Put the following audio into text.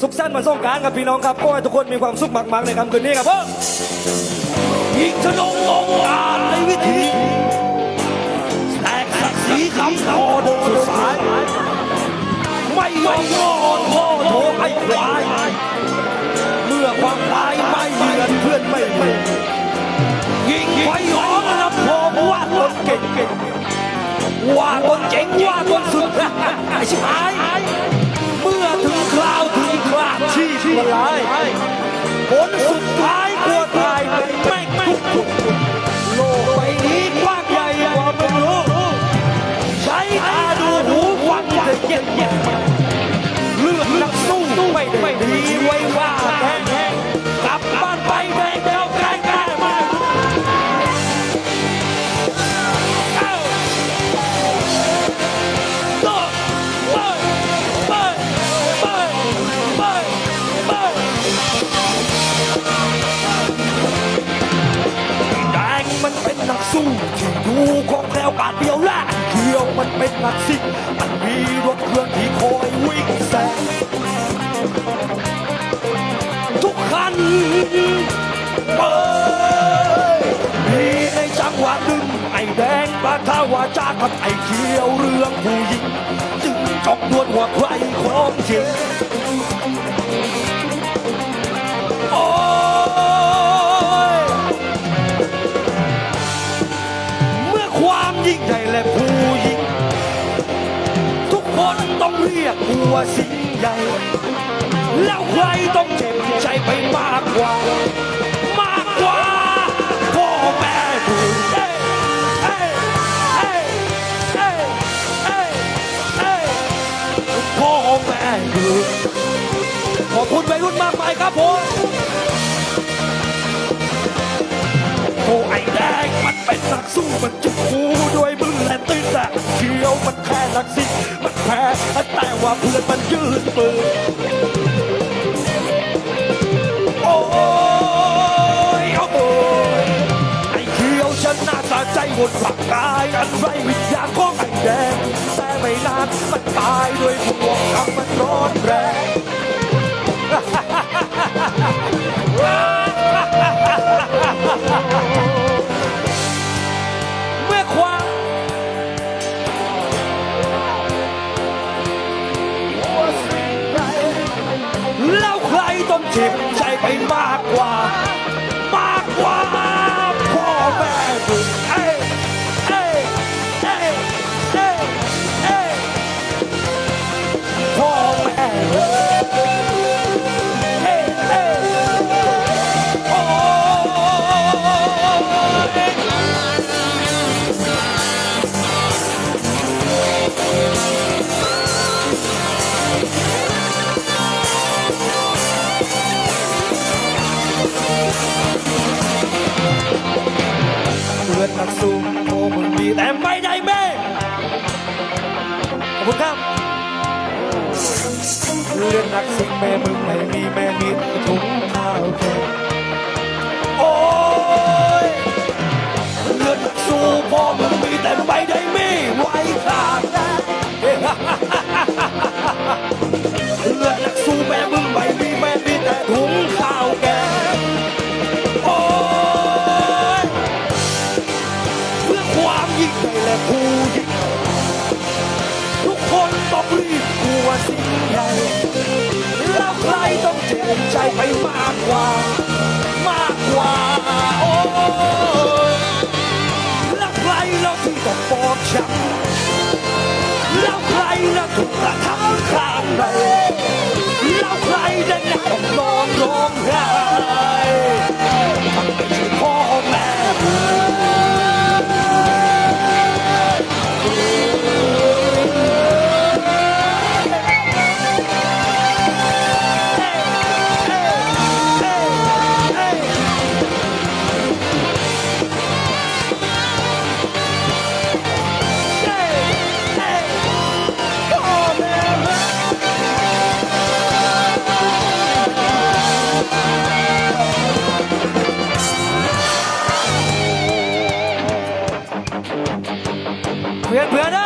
สุขสันต์วันสงกรารครับพี่น้องครับขอให้ทุกคนมีความสุขมากๆในค่ำคืนนี้ครับผมยิงธนงองค์อาจในวิธีแตกศักดิ์ศรีคำคอเดินสุดสายไม่ยอมงอนพ่อโถไอ้ควายเมื่อความตายไม่เยือนเพื่อนไม่มียิงไฟหอมรับพอว่าคนเก่งเก่งว่าคนเจ๋งว่าคนสุดไอ้ชิบหาย สู้ที่ดูของแคล้วกาดเดียวและเขียวมันเป็นนักซิ่งมันมีรถเครื่องที่คอยวิ่งแซงทุกคันเปิดมีในจังหวะหนึ่งไอ้แดงปะทาวาจากับไอ้เขียวเรื่องผู้หญิง จึงจอกดวนว่าใครของจริง เรียกกูว่าสิ่งใหญ่ แล้วใครต้องเจ็บใจไปมากกว่า มากกว่าพ่อแม่กูเอ้ยเอ้ยเอ้ยเอ้ยเอ้ยเอ้ยพ่อแม่กูขอบคุณวัยรุ่นมากมายครับผม โอ้ไอแดงมันเป็นนักสู้มันจุกกูด้วยมือและตื้นแต่เขียวมันแค่นักสิมันแพ้แต่ว่าเพื่อนมันยืนปืนโอ้ยโอ้ยไอเขียวชนะตาใจหมดร่างกายอันไรวิญญาณของไอแดงแต่ไม่นานมันตายด้วยพวกกรรมมันร้อนแรง เจ็บใจไปมากกว่า อบคุณครับเลื่อดนักสิ่งแม่มึงไม่มีแม่มีแต่ถุงข้าวแกงโอ้ กว่ามากกว่าโอ้แล้วใครเราที่ต้องปอกช้ำแล้วใครเราถูกกระทำข้างใน 不要不要的。